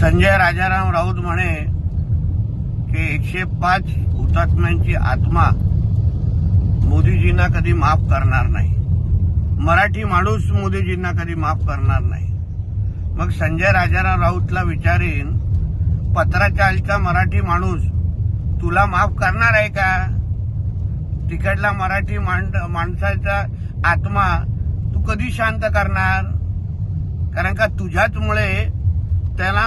संजय राजाराम राऊत म्हणे की एकशे पाच हुतात्म्यांची आत्मा मोदीजींना कधी माफ करणार नाही. मराठी माणूस मोदीजींना कधी माफ करणार नाही. मग संजय राजाराम राऊतला विचारेन पत्राच्या आलचा मराठी माणूस तुला माफ करणार आहे का? तिकडला मराठी मांड माणसाचा आत्मा तू कधी शांत करणार? कारण का तुझ्याचमुळे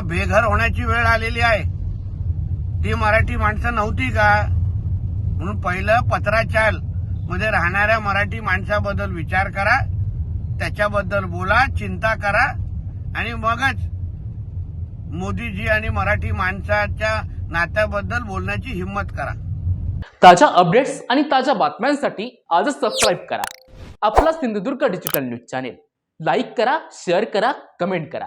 त्याला बेघर होण्याची वेळ आलेली आहे. ती मराठी माणसं नव्हती का? म्हणून पहिलं पत्राचाल मध्ये राहणाऱ्या मराठी माणसाबद्दल विचार करा त्याच्याबद्दल बोला चिंता करा आणि मगच मोदीजी आणि मराठी माणसाच्या नात्याबद्दल बोलण्याची हिंमत करा. ताज्या अपडेट्स आणि ताज्या बातम्यांसाठी आजच सबस्क्राईब करा. आपला Sindhudurg digital news channel like करा शेअर करा कमेंट करा.